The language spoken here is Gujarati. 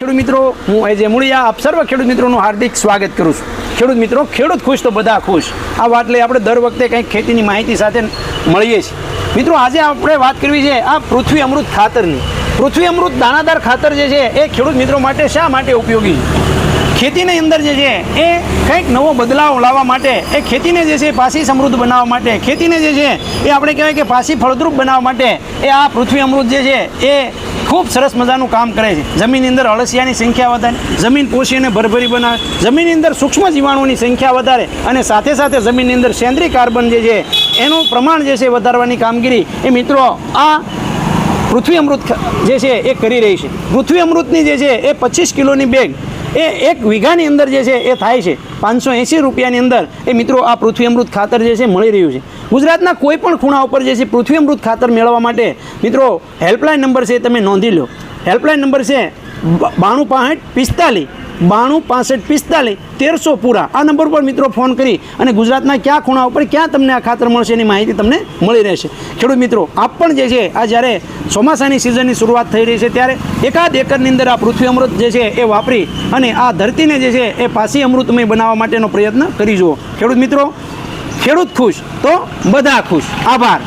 ખેડૂત મિત્રો, હું અજય મુળિયા, આપ સર્વ ખેડૂત મિત્રોનું હાર્દિક સ્વાગત કરું છું. ખેડૂત મિત્રો, ખેડૂત ખુશ તો બધા ખુશ. આ વાત લઈ આપણે દર વખતે કંઈક ખેતીની માહિતી સાથે મળીએ છીએ. મિત્રો, આજે આપણે વાત કરવી છે આ પૃથ્વી અમૃત ખાતરની. પૃથ્વી અમૃત દાણાદાર ખાતર જે છે, એ ખેડૂત મિત્રો માટે શા માટે ઉપયોગી છે? ખેતીની અંદર જે છે, એ કંઈક નવો બદલાવ લાવવા માટે, એ ખેતીને જે છે, પાસી સમૃદ્ધ બનાવવા માટે, ખેતીને જે છે, એ આપણે કહેવાય કે પાસી ફળદ્રુપ બનાવવા માટે, એ આ પૃથ્વી અમૃત જે છે, એ ખૂબ સરસ મજાનું કામ કરે છે. જમીનની અંદર અળસિયાની સંખ્યા વધારે, જમીન પોષીને ભરભરી બનાવે, જમીનની અંદર સૂક્ષ્મ જીવાણુની સંખ્યા વધારે અને સાથે સાથે જમીનની અંદર સેન્દ્રીય કાર્બન જે છે, એનું પ્રમાણ જે છે, વધારવાની કામગીરી, એ મિત્રો આ પૃથ્વી અમૃત જે છે, એ કરી રહી છે. પૃથ્વી અમૃતની જે છે, એ પચીસ કિલોની બેગ એ એક વીઘાની અંદર જે છે એ થાય છે. પાંચસો એંસી રૂપિયાની અંદર એ મિત્રો આ પૃથ્વી અમૃત ખાતર જે છે મળી રહ્યું છે. ગુજરાતના કોઈ પણ ખૂણા ઉપર જે છે પૃથ્વી અમૃત ખાતર મેળવવા માટે મિત્રો હેલ્પલાઇન નંબર છે તમે નોંધી લો. હેલ્પલાઇન નંબર છે બાણું પાંસઠ પિસ્તાલીસ, બાણું પાસઠ પિસ્તાલીસ, તેરસો પૂરા. આ નંબર પર મિત્રો ફોન કરી અને ગુજરાતના ક્યાં ખૂણા ઉપર ક્યાં તમને આ ખાતર મળશે એની માહિતી તમને મળી રહેશે. ખેડૂત મિત્રો, આપ પણ જે છે, આ જ્યારે ચોમાસાની સિઝનની શરૂઆત થઈ રહી છે, ત્યારે એકાદ એકરની અંદર આ પૃથ્વી અમૃત જે છે, એ વાપરી અને આ ધરતીને જે છે, એ પાસી અમૃતમય બનાવવા માટેનો પ્રયત્ન કરી જુઓ. ખેડૂત મિત્રો, ખેડૂત ખુશ તો બધા ખુશ. આભાર.